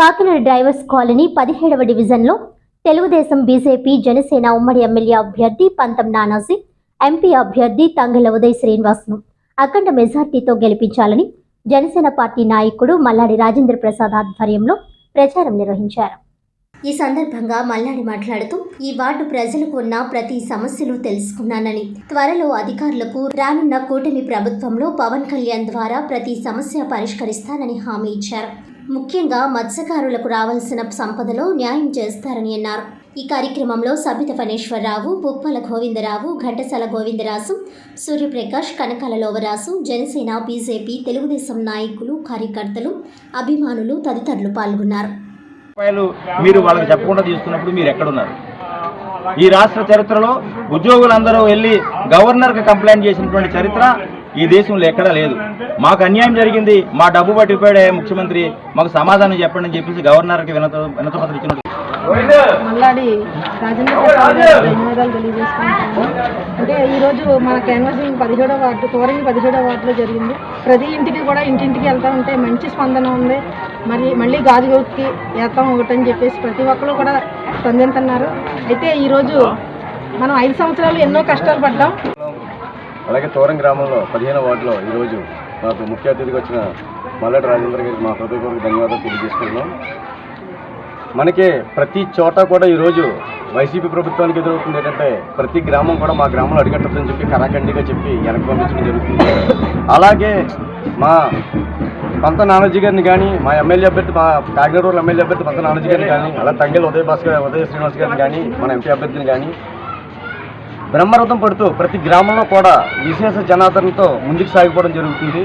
Kakinada drivers colony పదిహేడవ డివిజన్లో Telugu Desam BJP Janasena ఉమ్మడి ఎమ్మెల్యే అభ్యర్థి పంతం నానాజీ ఎంపీ అభ్యర్థి తంగెల ఉదయ్ శ్రీనివాస్ను అఖండ మెజార్టీతో గెలిపించాలని జనసేన పార్టీ నాయకుడు మల్లాడి రాజేంద్ర ప్రసాద్ ఆధ్వర్యంలో ప్రచారం నిర్వహించారు. ఈ సందర్భంగా మల్లాడి మాట్లాడుతూ ఈ వార్డు ప్రజలకు ఉన్న ప్రతి సమస్యలు తెలుసుకున్నానని త్వరలో అధికారులకు రానున్న కూటమి ప్రభుత్వంలో పవన్ కళ్యాణ్ ద్వారా ప్రతి సమస్య పరిష్కరిస్తానని హామీ ఇచ్చారు. ముఖ్యంగా మత్స్యకారులకు రావాల్సిన సంపదలో న్యాయం చేస్తారని అన్నారు. ఈ కార్యక్రమంలో సబిత ఫణేశ్వరరావు పుప్పల గోవిందరావు ఘంటసాల గోవిందరాసు సూర్యప్రకాష్ కనకాల లోవరాసు జనసేన బీజేపీ తెలుగుదేశం నాయకులు కార్యకర్తలు అభిమానులు తదితరులు పాల్గొన్నారు. మీరు వాళ్ళకి చెప్పకుండా తీసుకున్నప్పుడు మీరు ఎక్కడున్నారు? ఈ రాష్ట్ర చరిత్రలో ఉద్యోగులందరూ వెళ్ళి గవర్నర్కి కంప్లైంట్ చేసినటువంటి చరిత్ర ఈ దేశంలో ఎక్కడా లేదు. మాకు అన్యాయం జరిగింది మా డబ్బు పట్టిపోయాడే ముఖ్యమంత్రి మాకు సమాధానం చెప్పండి అని చెప్పేసి గవర్నర్కి వినత వినతపత్రం ఇచ్చినట్టు. మల్లాడి రాజేంద్ర ప్రసాద్ ధన్యవాదాలు తెలియజేసుకుంటున్నాను. అంటే ఈరోజు మన క్యాన్వాసింగ్ పదిహేడో వార్డు కోరింగ్ పదిహేడో వార్డులో జరిగింది. ప్రతి ఇంటికి కూడా ఇంటింటికి వెళ్తా ఉంటే మంచి స్పందన ఉంది. మరి మళ్ళీ గాజుగోకి వేస్తాం ఒకటని చెప్పేసి ప్రతి ఒక్కరు కూడా స్పందిస్తున్నారు అయితే ఈరోజు మనం ఐదు సంవత్సరాలు ఎన్నో కష్టాలు పడ్డాం. అలాగే తోరం గ్రామంలో పదిహేను వార్డులో ఈరోజు మాకు ముఖ్య అతిథికి వచ్చిన మల్లటి రాజేంద్ర గారికి మా హృదయపూర్వక ధన్యవాదాలు తెలియజేసుకుంటున్నాం. మనకి ప్రతి చోట కూడా ఈరోజు వైసీపీ ప్రభుత్వానికి ఎదురవుతుంది ఏంటంటే ప్రతి గ్రామం కూడా మా గ్రామంలో అడిగట్టదని చెప్పి కరాఖండిగా చెప్పి వెనక్కి పంపించడం జరుగుతుంది. అలాగే మా పంత నానాజీ గారిని కానీ మా ఎమ్మెల్యే అభ్యర్థి మా కాకినాడ ఎమ్మెల్యే అభ్యర్థి పంత నానాజీ గారిని కానీ అలా తంగెల్ ఉదయ భాస్కర్ ఉదయ శ్రీనివాస్ గారిని కానీ మన ఎంపీ అభ్యర్థిని కానీ బ్రహ్మరథం పడుతూ ప్రతి గ్రామంలో కూడా విశేష జనాదరణతో ముందుకు సాగిపోవడం జరుగుతుంది.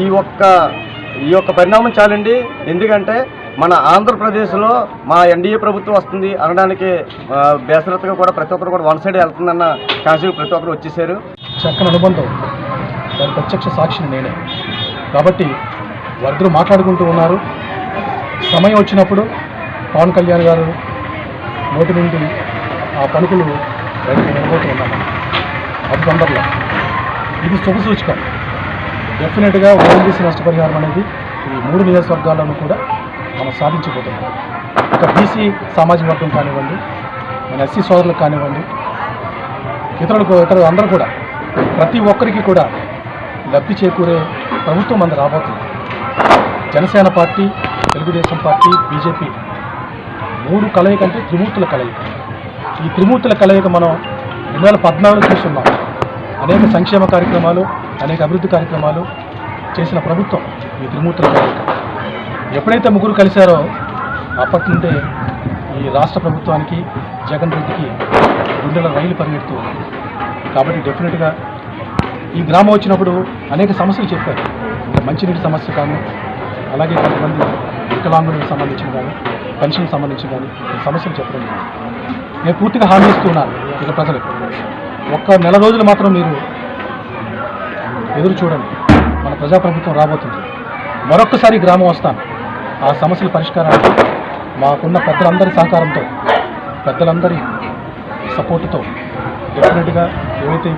ఈ ఒక్క ఈ యొక్క పరిణామం చాలండి. ఎందుకంటే మన ఆంధ్రప్రదేశ్లో మా ఎన్డీఏ ప్రభుత్వం వస్తుంది అనడానికి ఆ, బేసరత్గా కూడా ప్రతి ఒక్కరు కూడా వన్ సైడ్ వెళ్తుందన్న కాన్సెప్ట్ ప్రతి ఒక్కరు వచ్చేసారు. చక్కని అనుబంధం. దాని ప్రత్యక్ష సాక్షిని నేనే. కాబట్టి వారిద్దరూ మాట్లాడుకుంటూ ఉన్నారు. సమయం వచ్చినప్పుడు పవన్ కళ్యాణ్ గారు నోటి నుండి ఆ పలుకులు అది తొందరలో ఇది శుభ సూచిక డెఫినెట్గా ఓఎన్బీసీ నష్టపరిహారం అనేది ఈ మూడు నియోజకవర్గాల్లోనూ కూడా మనం సాధించబోతున్నాం. ఒక బీసీ సామాజిక వర్గం కానివ్వండి మన ఎస్సీ సోదరులకు కానివ్వండి ఇతరులకు ఇతరులు అందరూ కూడా ప్రతి ఒక్కరికి కూడా లబ్ధి చేకూరే ప్రభుత్వం మనది రాబోతుంది. Janasena party Telugudesam party BJP మూడు కలయిక అంటే త్రిమూర్తుల కలయిక. ఈ త్రిమూర్తుల కలయిక మనం రెండు వేల పద్నాలుగు చూస్తున్నాం. అనేక సంక్షేమ కార్యక్రమాలు అనేక అభివృద్ధి కార్యక్రమాలు చేసిన ప్రభుత్వం ఈ త్రిమూర్తుల కలయిక. ఎప్పుడైతే ముగ్గురు కలిశారో అప్పటి నుండే ఈ రాష్ట్ర ప్రభుత్వానికి జగన్ రెడ్డికి గుండెల రైలు పరిగెడుతూ కాబట్టి డెఫినెట్గా ఈ గ్రామం వచ్చినప్పుడు అనేక సమస్యలు చెప్పారు. మంచినీటి సమస్య కానీ అలాగే కొంతమంది వికలాంగులకు సంబంధించిన కానీ పెన్షన్కి సంబంధించిన కానీ సమస్యలు చెప్పడం నేను పూర్తిగా హామీ ఇస్తున్నాను ఇక ప్రజలకు. ఒక్క నెల రోజులు మాత్రం మీరు ఎదురు చూడండి. మన ప్రజాప్రభుత్వం రాబోతుంది. మరొక్కసారి గ్రామం వస్తాను ఆ సమస్యల పరిష్కారానికి మాకున్న పెద్దలందరి సహకారంతో పెద్దలందరి సపోర్టుతో డెఫినెట్గా ఏవైతే